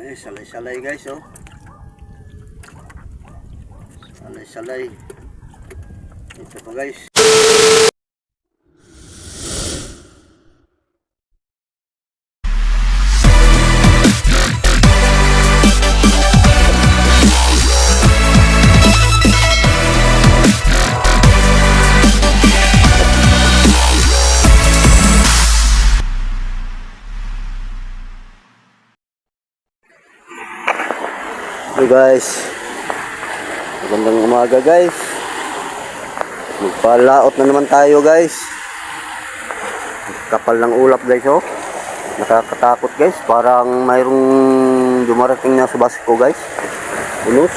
Eh, salay-salay guys, oh. Salay-salay. Ito pa guys. Hey guys. Magandang umaga guys. Magpalaot na naman tayo guys. Kapal ng ulap guys oh. Nakakatakot guys. Parang mayroong dumarating na sa base ko guys. Unos.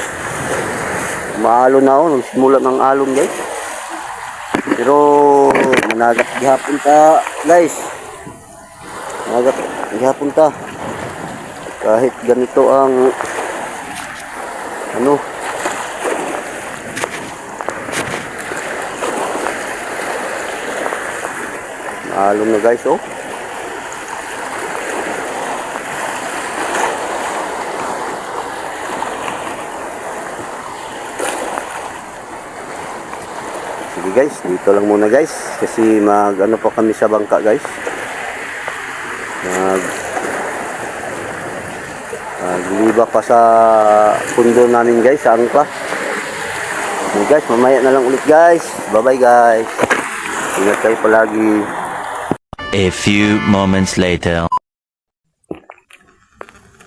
Maalo na oh. Nagsimula ng alon guys. Pero managat gihapon ta guys. Managat gihapon ta. Kahit ganito ang ano Naalong na guys oh Sige guys, dito lang muna guys kasi mag ano pa kami sa bangka guys. Mag Nagliba pa sa pundo namin guys, sa angkla. Okay guys, mamaya na lang ulit guys. Bye-bye guys. Ingat kayo palagi. A few moments later.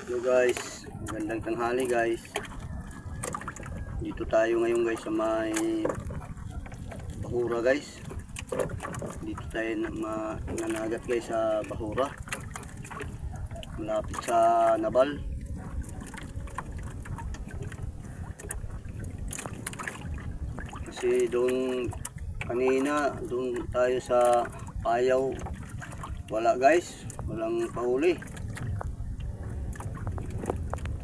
Hello guys, magandang tanghali guys. Dito tayo ngayon guys sa may Bahura guys. Dito tayo na nanagat guys sa Bahura. Malapit sa Nabal. Kasi doon kanina doon tayo sa Payaw. Wala guys. Walang pahuli.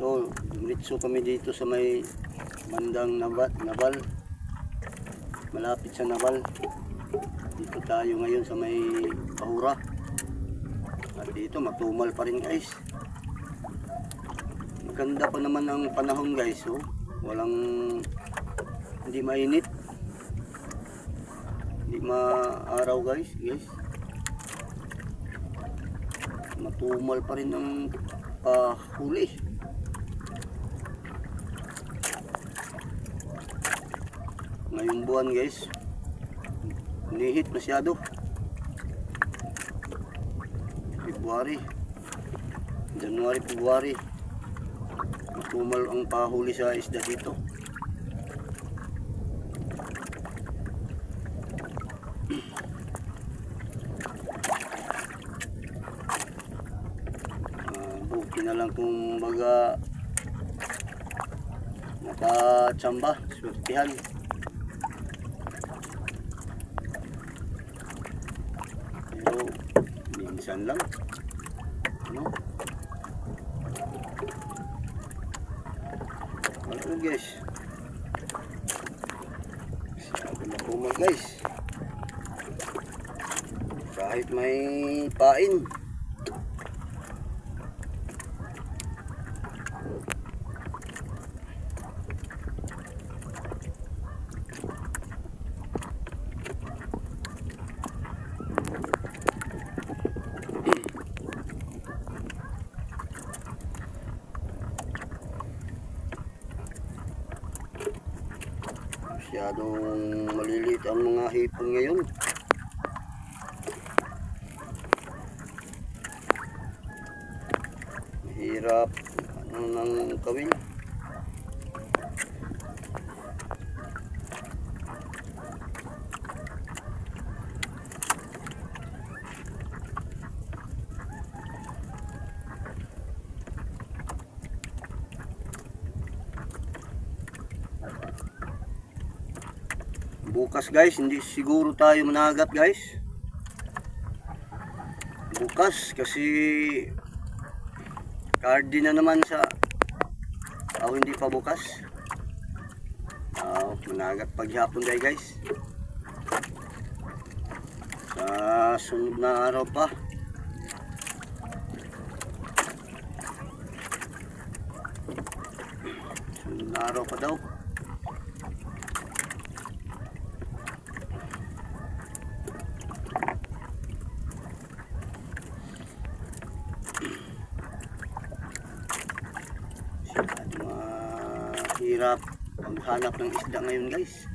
So diretso kami dito sa may bandang Nabal, Nabal. Malapit sa Nabal. Dito tayo ngayon sa may Bahura at dito matumal pa rin guys. Maganda pa naman ang panahon guys oh. walang hindi mainit hindi maaraw guys. Guys matumal pa rin ang pahuli ngayong buwan guys nihit masyado. February. January, February. Matumal ang pahuli sa isda dito Ah, buti na lang kung baga nakatsamba, swertihan. Pero minsan lang. Ano? Ano guys? Sabi na po guys. Kahit may pain. Masyadong maliliit ang mga hipon ngayon. Mahirap ano gawin. Bukas guys, hindi siguro tayo managat guys. Bukas kasi Cardi na naman sa o oh, hindi pa bukas. Oh, managat paghihapon guys guys. Sa sunod na araw pa. Sunod na araw pa daw. Mahirap maghanap ng isda ngayon guys.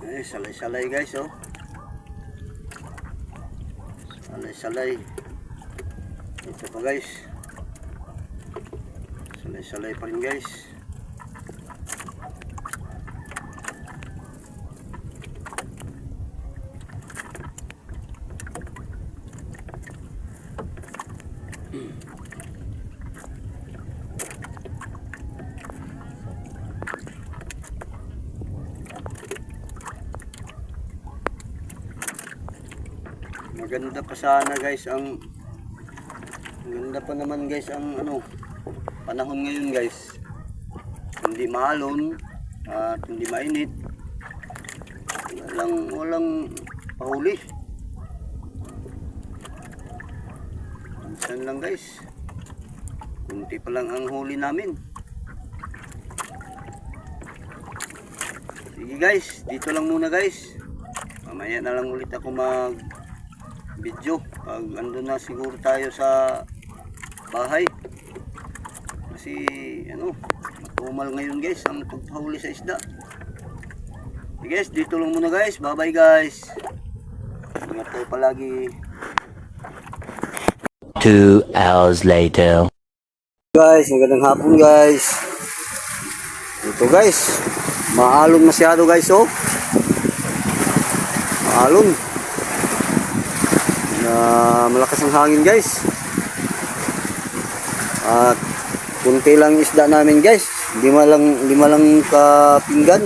Eh, salay-salay guys, oh. Salay-salay. Ito pa guys. Salay-salay pa rin guys. Maganda pa sana guys ang maganda pa naman guys ang ano panahon ngayon guys. Hindi maalon at hindi mainit. Walang walang pahuli. Minsan lang guys. Kunti pa lang ang huli namin. Sige guys, dito lang muna guys. Mamaya na lang ulit ako mag video. Pag andun na siguro tayo sa bahay. Kasi ano matumal ngayon guys ang pagpahuli sa isda. Okay, guys dito lang muna guys. Bye bye guys. Ingat kayo palagi. Two hours later. guys magandang hapon guys. Ito guys. Maalon masyado guys oh. Maalon na malakas ang hangin guys. At kunti lang isda namin guys. Lima lang lima lang kapinggan.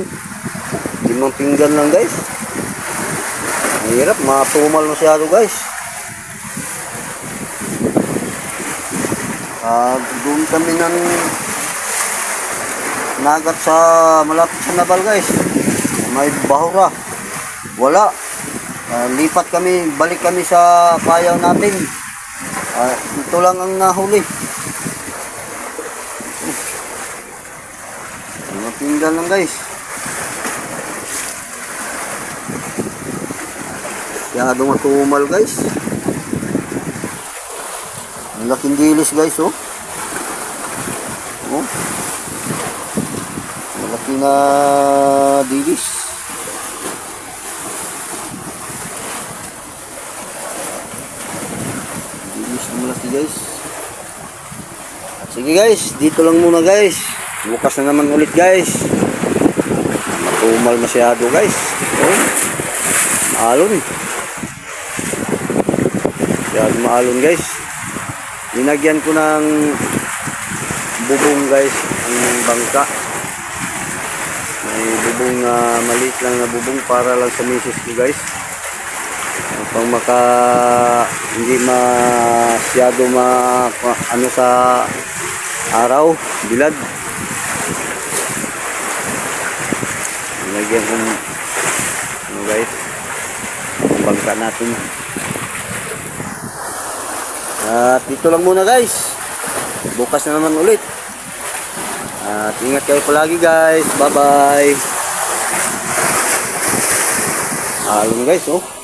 Limang pinggan lang guys. Mahirap matumal masyado guys. At doon kami ng nagat sa malapit sa Nabal guys. May bahura. Wala Ah, lipat kami, balik kami sa payaw natin. Ah, ito lang ang nahuli. Mga pinggan lang guys. Masyado matumal guys. Ang laking dilis guys oh. Oh. Malaki na dilis. Bilis na malaki guys. Sige guys, dito lang muna guys. Bukas na naman ulit guys. Matumal masyado guys. Oh. Maalon. Masyado maalon guys. Linagyan ko ng bubong guys ang bangka. May bubong na maliit lang na bubong para lang sa misis ko guys pang maka hindi masyado ma ano sa araw bilad. Nilagyan ko ano guys ang bangka natin. At dito lang muna guys. Bukas na naman ulit. At ingat kayo palagi guys. Bye bye alon guys oh